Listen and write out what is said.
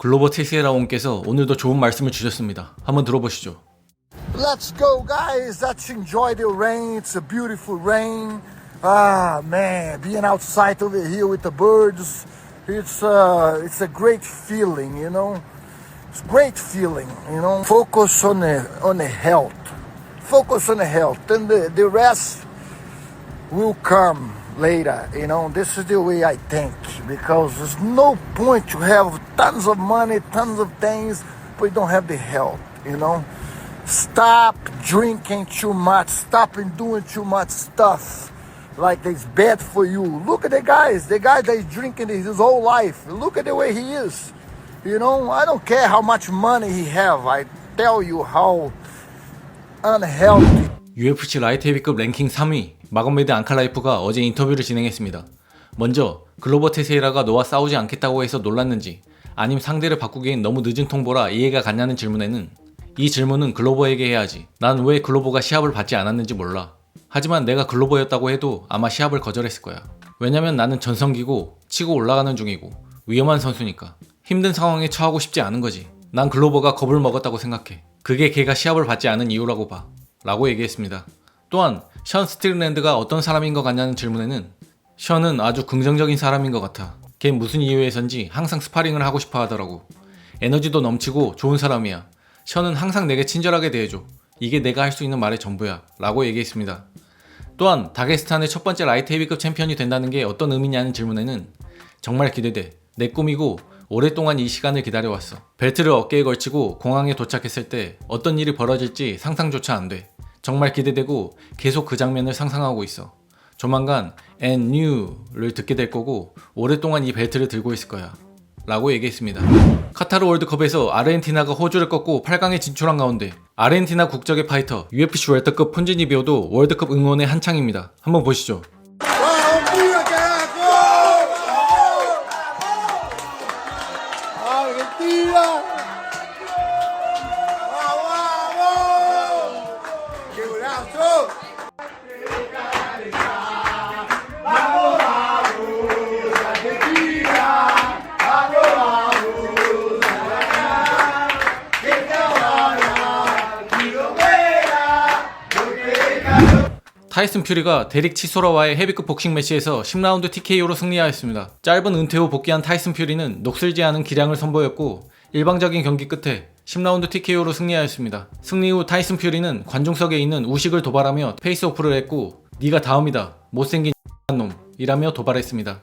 글로버 테시에라온께서 오늘도 좋은 말씀을 주셨습니다. 한번 들어보시죠. Let's go, guys. Let's enjoy the rain. It's a beautiful rain. Ah, man, being outside over here with the birds, it's uh, it's a great feeling, you know. It's great feeling, you know. Focus on the on the health. Focus on the health, and the the rest will come later. You know, this is the way I think because there's no point to have tons of money, tons of things, but you don't have the health. You know, stop drinking too much, stop and doing too much stuff like it's bad for you. Look at the guys, the guy that is drinking his whole life. Look at the way he is. You know, I don't care how much money he have. I tell you how unhealthy UFC 라이트 헤비급 랭킹 3위 마건메드 앙칼라이프가 어제 인터뷰를 진행했습니다. 먼저 글로버 테세이라가 너와 싸우지 않겠다고 해서 놀랐는지 아님 상대를 바꾸기엔 너무 늦은 통보라 이해가 갔냐는 질문에는 이 질문은 글로버에게 해야지. 난 왜 글로버가 시합을 받지 않았는지 몰라. 하지만 내가 글로버였다고 해도 아마 시합을 거절했을 거야. 왜냐면 나는 전성기고 치고 올라가는 중이고 위험한 선수니까 힘든 상황에 처하고 싶지 않은 거지. 난 글로버가 겁을 먹었다고 생각해. 그게 걔가 시합을 받지 않은 이유라고 봐. 라고 얘기했습니다. 또한 션 스틸랜드가 어떤 사람인 것 같냐는 질문에는 션은 아주 긍정적인 사람인 것 같아. 걔 무슨 이유에선지 항상 스파링을 하고 싶어 하더라고. 에너지도 넘치고 좋은 사람이야. 션은 항상 내게 친절하게 대해줘. 이게 내가 할 수 있는 말의 전부야. 라고 얘기했습니다. 또한 다게스탄의 첫 번째 라이트 헤비급 챔피언이 된다는 게 어떤 의미냐는 질문에는 정말 기대돼. 내 꿈이고 오랫동안 이 시간을 기다려왔어. 벨트를 어깨에 걸치고 공항에 도착했을 때 어떤 일이 벌어질지 상상조차 안 돼. 정말 기대되고 계속 그 장면을 상상하고 있어. 조만간 and new를 듣게 될 거고 오랫동안 이 벨트를 들고 있을 거야. 라고 얘기했습니다. 카타르 월드컵에서 아르헨티나가 호주를 꺾고 8강에 진출한 가운데 아르헨티나 국적의 파이터 UFC 월드컵 폰지니비오도 월드컵 응원에 한창입니다. 한번 보시죠. 타이슨 퓨리가 데릭 치소라와의 헤비급 복싱 매치에서 10라운드 TKO로 승리하였습니다. 짧은 은퇴 후 복귀한 타이슨 퓨리는 녹슬지 않은 기량을 선보였고 일방적인 경기 끝에 10라운드 TKO로 승리하였습니다. 승리 후 타이슨 퓨리는 관중석에 있는 우식을 도발하며 페이스오프를 했고 네가 다음이다 못생긴 놈 이라며 도발했습니다.